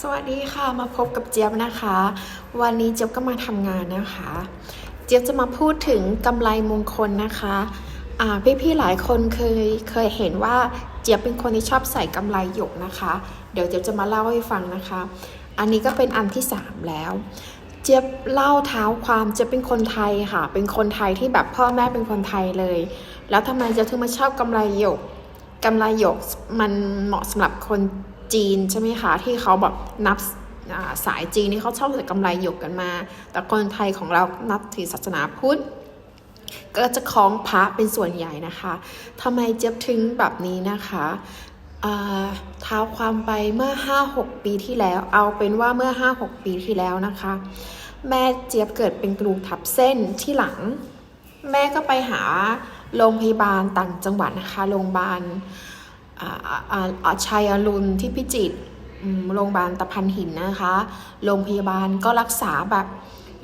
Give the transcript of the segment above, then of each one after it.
สวัสดีค่ะมาพบกับเจี๊ยบนะคะ วันนี้เจี๊ยบก็มาทำงานนะคะ เจี๊ยบจะมาพูดถึงกำไรมงคลนะคะอ่าพี่ๆหลายคนเคยเคยเห็นว่าเจี๊ยบเป็นคนที่ชอบใส่กำไรหยกนะคะ เดี๋ยวเจี๊ยบจะมาเล่าให้ฟังนะคะ อันนี้ก็เป็นอันที่ 3 แล้ว เจี๊ยบเล่าเท้าความเจะเป็นคนไทยค่ะ เป็นคนไทยที่แบบพ่อแม่เป็นคนไทยเลย แล้วทำไมเจะถึงมาชอบกำไรหยกกำไรหยกมันเหมาะสำหรับคน จีนใช่ไหมคะที่เขาแบบนับสายจีนนี่เขาชอบใส่กำไรหยกกันมา แต่คนไทยของเรานับถือศาสนาพุทธก็จะคล้องพระเป็นส่วนใหญ่นะคะทำไมเจี๊ยบถึงแบบนี้นะคะเท้าความไปเมื่อ 5-6 ปีที่แล้ว เอาเป็นว่าเมื่อ 5-6 ปีที่แล้วนะคะ แม่เจี๊ยบเกิดเป็นกระดูกทับเส้นที่หลัง แม่ก็ไปหาโรงพยาบาลต่างจังหวัดนะคะ โรงพยาบาล อาอ่าอ่าอ่าชัยอรุณที่พิจิตรโรงพยาบาลตะพันหินนะคะ โรงพยาบาลก็รักษาแบบ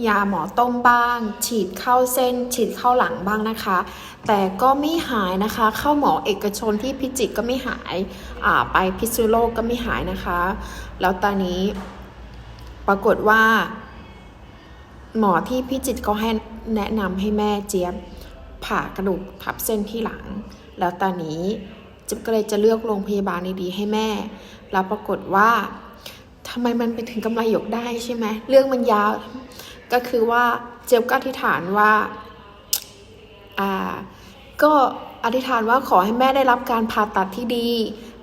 ยาหมอต้มบ้าง ฉีดเข้าเส้น ฉีดเข้าหลังบ้างนะคะ แต่ก็ไม่หายนะคะ เข้าหมอเอกชนที่พิจิตรก็ไม่หายาไปพิษณุโลกก็ไม่หายนะคะ แล้วตอนนี้ปรากฏว่า หมอที่พิจิตรก็ให้แนะนำให้แม่เจี๊ยบผ่ากระดูกทับเส้นที่หลัง แล้วตอนนี้ จี๊บก็เลยจะเลือกโรงพยาบาลดีๆให้แม่ แล้วปรากฏว่าทำไมมันไปถึงกำไรหยกได้ใช่ไหมเรื่องมันยาว ก็คือว่าเจี๊บก็อธิษฐานว่าอ่าก็อธิษฐานว่าขอให้แม่ได้รับการผ่าตัดที่ดี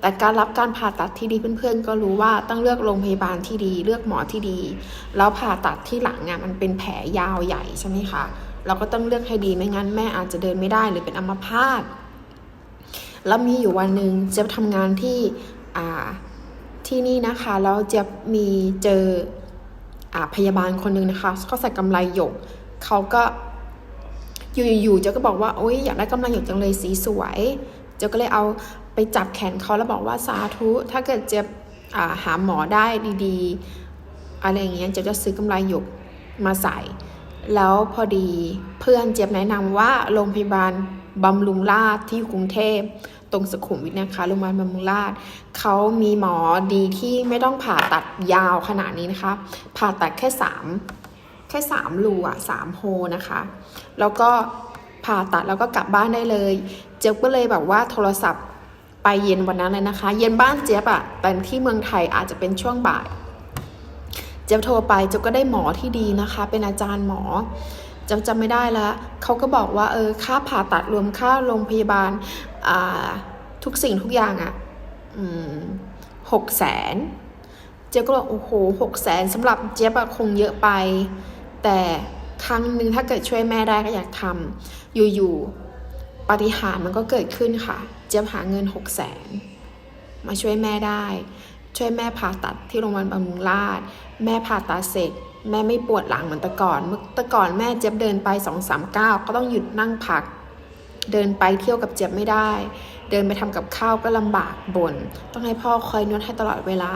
แต่การรับการผ่าตัดที่ดีเพื่อนๆ ก็รู้ว่าต้องเลือกโรงพยาบาลที่ดี เลือกหมอที่ดี แล้วผ่าตัดที่หลังอะมันเป็นแผลยาวใหญ่ใช่ไหมคะ เราก็ต้องเลือกให้ดีไม่งั้นแม่อาจจะเดินไม่ได้หรือเป็นอัมพาต แล้วมีอยู่วันหนึ่งเจะทำงานที่ที่นี่นะคะ แล้วเจะมีเจออพยาบาลคนหนึ่งนะคะเขาใส่กำไรหยกเขาก็อยู่ๆเจ้าก็บอกว่าโอ๊ยอยากได้กำไรหยกจังเลยสีสวยเจ้าก็เลยเอาไปจับแขนเขาแล้วบอกว่าสาธุถ้าเกิดเจ็บหาหมอได้ดีๆ อะไรอย่างเงี้ยเจะจะซื้อกำไรหยกมาใส่ แล้วพอดีเพื่อนเจ็บแนะนำว่าโรงพยาบาลบำรุงราษฎร์ที่กรุงเทพ ตรงสุขุมวิทนะคะโรงพยาบาลบำรุงราษฎร์เขามีหมอดีที่ไม่ต้องผ่าตัดยาวขนาดนี้นะคะ ผ่าตัดแค่สามแค่สามรูอะสามโฮนะคะ แล้วก็ผ่าตัดแล้วก็กลับบ้านได้เลย เจี๊ยบก็เลยแบบว่าโทรศัพท์ไปเย็นวันนั้นเลยนะคะ เย็นบ้านเจี๊ยบอะแต่ที่เมืองไทยอาจจะเป็นช่วงบ่าย เจี๊ยบโทรไปเจี๊ยบก็ได้หมอที่ดีนะคะ เป็นอาจารย์หมอเจี๊จำไม่ได้แล้วเขาก็บอกว่าเออค่าผ่าตัดรวมค่าโรงพยาบาล ทุกสิ่งทุกอย่างอะหกแสนเจ๊ก็บอกโอ้โหหกแสนสำหรับเจ๊บะคงเยอะไป แต่ครั้งหนึ่งถ้าเกิดช่วยแม่ได้ก็อยากทำอยู่ๆปาฏิหาริมันก็เกิดขึ้นค่ะ เจ๊บหาเงินหกแสนมาช่วยแม่ได้ ช่วยแม่ผ่าตัดที่โรงพยาบาลบำรุงราษแม่ผ่าตัดเสร็จ แม่ไม่ปวดหลังเหมือนแต่ก่อน เมื่อแต่ก่อนแม่เจ๊บเดินไปสองสามก้าวก็ต้องหยุดนั่งพัก เดินไปเที่ยวกับเจี๊ยบไม่ได้ เดินไปทำกับข้าวก็ลำบากบน่นต้องให้พ่อคอยนวดให้ตลอดเวลา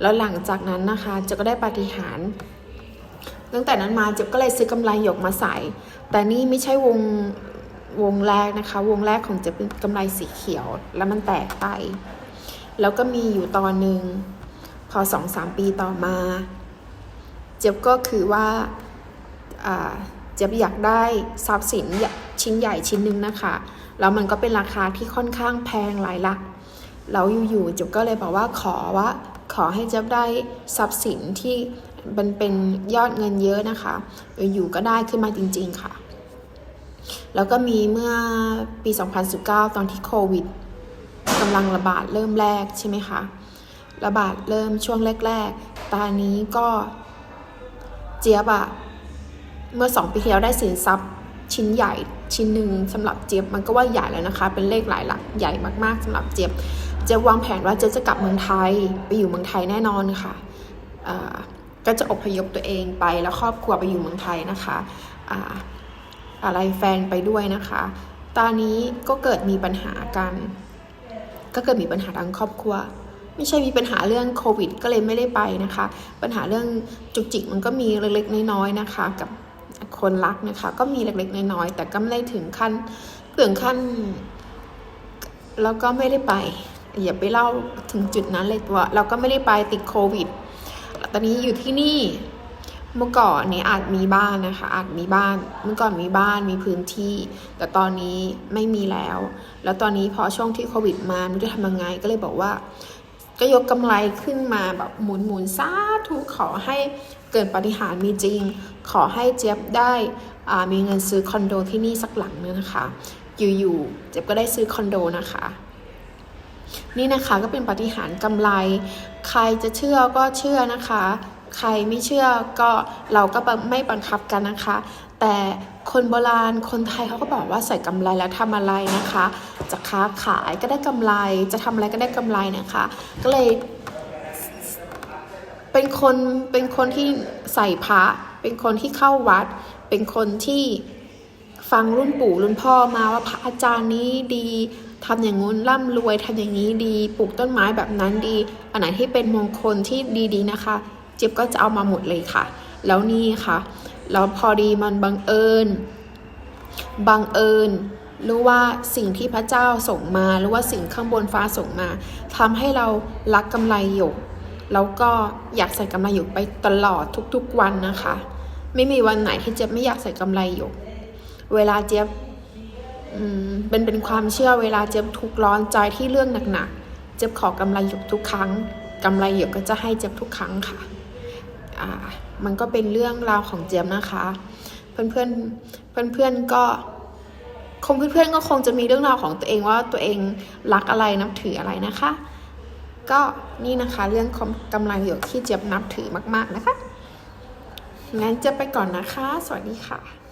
แล้วหลังจากนั้นนะคะเจะก็ได้ปาฏิหาริย์ตั้งแต่นั้นมาเจ็บก็เลยซื้อกำไรหยกมาใส่ แต่นี่ไม่ใช่วงวงแรกนะคะ วงแรกของเจ็บเป็นกำไรสีเขียว แล้วมันแตกไป แล้วก็มีอยู่ตอนหนึ่งพอสองสามปีต่อมา เจ็บก็คือว่าอ่าเจ็บอยากได้ทรัพย์สินชิ้นใหญ่ชิ้นหนึ่งนะคะ แล้วมันก็เป็นราคาที่ค่อนข้างแพงหลายหลักแล้วอยู่ๆเจ็บก็เลยบอกว่าขอว่า ขอให้เจ็บได้ทรัพย์สินที่มันเป็นยอดเงินเยอะนะคะ อยู่ๆก็ได้ขึ้นมาจริง ๆค่ะ แล้วก็มีเมื่อปี 2019 ตอนที่โควิดกำลังระบาดเริ่มแรกใช่ไหมคะ ระบาดเริ่มช่วงแรก ๆ ตอนนี้ก็เจี๊ยบอะ เมื่อ 2 ปีที่แล้วได้สินทรัพย์ชิ้นใหญ่ชิ้นหนึ่งสำหรับเจี๊ยบมันก็ว่าใหญ่แล้วนะคะ เป็นเลขหลายหลักใหญ่มากๆสำหรับเจี๊ยบเจะวางแผนว่าเจะจะกลับเมืองไทยไปอยู่เมืองไทยแน่นอนค่ะอ่าก็จะอพยพตัวเองไปแล้วครอบครัวไปอยู่เมืองไทยนะคะอ่าอะไรแฟนไปด้วยนะคะ ตอนนี้ก็เกิดมีปัญหากัน ก็เกิดมีปัญหาทางครอบครัว ไม่ใช่มีปัญหาเรื่องโควิด ก็เลยไม่ได้ไปนะคะ ปัญหาเรื่องจุกจิกมันก็มีเล็กๆน้อยๆนะคะ กับ คนรักนะคะ ก็มีเล็กๆน้อยๆแต่ก็ไม่ได้ถึงขั้นถึงขั้น แล้วก็ไม่ได้ไป อย่าไปเล่าถึงจุดนั้นเลยว่าเราก็ไม่ได้ไปติดโควิดตอนนี้อยู่ที่นี่เมื่อก่อนนี้อาจมีบ้านนะคะ อาจมีบ้าน เมื่อก่อนมีบ้านมีพื้นที่ แต่ตอนนี้ไม่มีแล้ว แล้วตอนนี้พอช่วงที่โควิดมาไม่รู้จะทำยังไงก็เลยบอกว่า ก็ยกกำไรขึ้นมาแบบหมุนหมุนๆสาธุขอให้เกิดปฏิหารมีจริง ขอให้เจี๊ยบได้มีเงินซื้อคอนโดที่นี่สักหลังนึงนะคะ อยู่ๆเจี๊ยบก็ได้ซื้อคอนโดนะคะ นี่นะคะก็เป็นปฏิหารกำไร ใครจะเชื่อก็เชื่อนะคะ ใครไม่เชื่อก็เราก็ไม่บังคับกันนะคะ แต่คนโบราณคนไทยเขาก็บอกว่าใส่กำไรแล้วทำอะไรนะคะ จะค้าขายก็ได้กำไร จะทำอะไรก็ได้กำไรนะคะ ก็เลยเป็นคนเป็นคนที่ใส่พระ เป็นคนที่เข้าวัด เป็นคนที่ฟังรุ่นปู่รุ่นพ่อมาว่าพระอาจารย์นี้ดีทำอย่างงู้นร่ำรวยทำอย่างนี้ดีปลูกต้นไม้แบบนั้นดี อันไหนที่เป็นมงคลที่ดีๆนะคะ เจี๊ยบก็จะเอามาหมดเลยค่ะ แล้วนี่ค่ะแล้วพอดีมันบังเอิญบังเอิญรู้ว่าสิ่งที่พระเจ้าส่งมาหรือว่าสิ่งข้างบนฟ้าส่งมาทำให้เรารักกำไรหยก แล้วก็อยากใส่กำไรหยกไปตลอดทุกๆวันนะคะ ไม่มีวันไหนที่เจ๊ยบไม่อยากใส่กำไรหยกเวลาเจ๊ยบอืมเป็นเป็นความเชื่อเวลาเจ๊ยบทุกร้อนใจที่เรื่องหนักๆ เจ๊ยบขอกำไรหยกทุกครั้งกำไรหยกก็จะให้เจ๊ยบทุกครั้งค่ะอ่ามันก็เป็นเรื่องราวของเจี๊ยบนะคะ เพื่อนเพื่อนเพื่อนเพื่อนๆก็คงเพื่อนๆก็คงจะมีเรื่องราวของตัวเองว่าตัวเองรักอะไรนับถืออะไรนะคะ ก็นี่นะคะเรื่องของกำลังหยกที่เจี๊ยบนับถือมาก ๆนะคะ งั้นจะไปก่อนนะคะ สวัสดีค่ะ